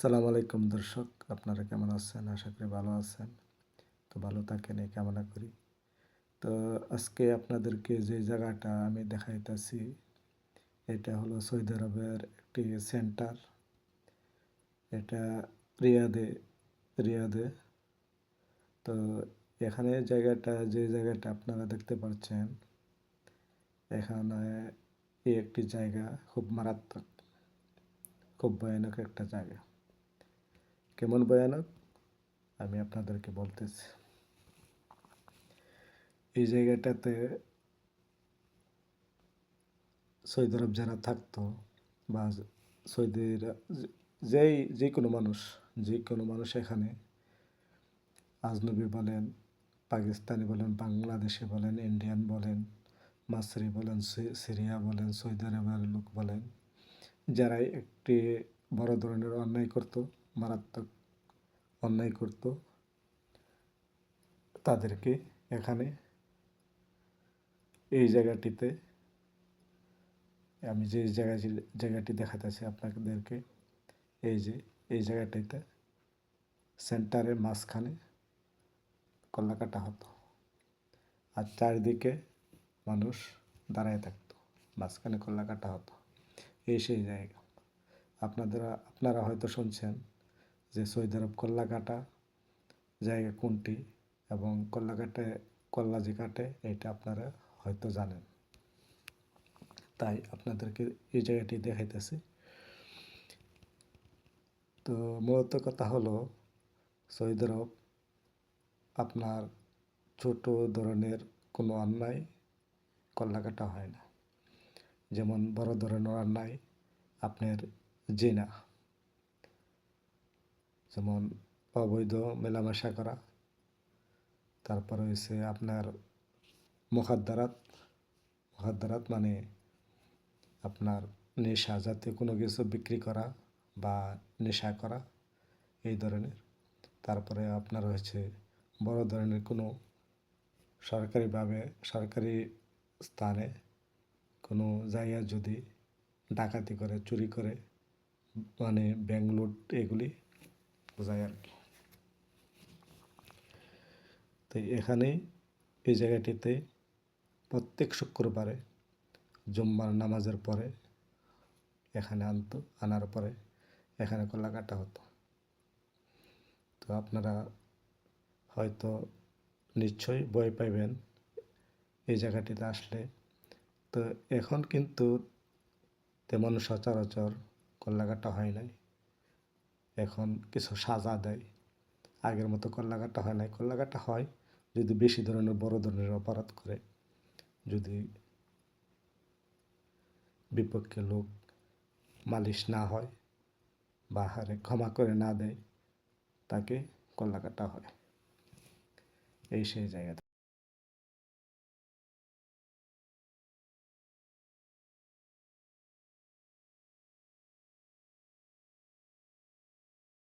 সালাম আলাইকুম দর্শক, আপনারা কেমন আছেন? আশা করি ভালো আছেন। তো ভালো থাকেন, এই কামনা করি। তো আজকে আপনাদেরকে যে জায়গাটা আমি দেখাইতেছি, এটা হলো সৌদি আরবের একটি সেন্টার। এটা রিয়াদে রিয়াদে। তো এখানে জায়গাটা, যে জায়গাটা আপনারা দেখতে পাচ্ছেন, এখানে এই একটি জায়গা খুব মারাত্মক, খুব ভয়ানক একটা জায়গা। কেমন ভয়ানক? আমি আপনাদেরকে বলতেছি। এই জায়গাটাতে সৌদি আরব যারা থাকতো বা সৌদির যেই যে কোনো মানুষ যে কোনো মানুষ এখানে আজনবী বলেন, পাকিস্তানি বলেন, বাংলাদেশি বলেন, ইন্ডিয়ান বলেন মাসরি বলেন সিরিয়া বলেন, সৌদি আরবের লোক বলেন, যারাই একটি বড় ধরনের অন্যায় করত মারাত্মক অন্যায় করত। তাদেরকে এখানে এই জায়গাটিতে আমি যে জায়গা জায়গাটি দেখাতেছি আপনাদেরকে, এই যে, এই জায়গাটিতে সেন্টারের মাঝখানে কল্লা কাটা হতো। আর চারিদিকে মানুষ দাঁড়ায় থাকতো, মাঝখানে কল্লা কাটা হতো। এই সেই জায়গা। আপনাদের, আপনারা হয়তো শুনছেন যে সৌদি আরব কল্লা কাটা জায়গা কোনটি এবং কল্লা কাটে কল্লা যে কাটে, এটা আপনারা হয়তো জানেন। তাই আপনাদেরকে এই জায়গাটি দেখাইতেছি। তো মূলত কথা হলো সৌদি আরব আপনার ছোট ধরনের কোনো অন্যায় কল্লা কাটা হয় না। যেমন বড় ধরনের অন্যায় আপনার জেনা। যেমন অবৈধ মেলামেশা করা, তারপর হয়েছে আপনার মুখাদ্দারাত। মুখাদ্দারাত মানে আপনার নেশা, জাতীয় কোনো কিছু বিক্রি করা বা নেশা করা, এই ধরনের। তারপরে আপনার হয়েছে বড় ধরনের কোনো সরকারিভাবে, সরকারি স্থানে কোনো জায়গায় যদি ডাকাতি করে, চুরি করে মানে ব্যাংক লুট এগুলি বোঝায় আর কি। তো এখানে এই জায়গাটিতে প্রত্যেক শুক্রবারে জুম্মার নামাজের পরে এখানে আনতো, আনার পরে এখানে কলা কাটা হতো। তো আপনারা হয়তো নিশ্চয়ই ভয় পাইবেন এই জায়গাটিতে আসলে। তো এখন কিন্তু তেমন সচরাচর কল্লাকাটা হয় নাই। এখন কিছু সাজা দেয়। আগের মতো কল্লাকাটা হয় নাই। কল্লাকাটা হয় যদি বেশি ধরনের, বড় ধরনের অপরাধ করে, যদি বিপক্ষে লোক মালিশ না হয় বা হারে ক্ষমা করে না দেয়, তাকে কল্লাকাটা হয়। এই সেই জায়গাতে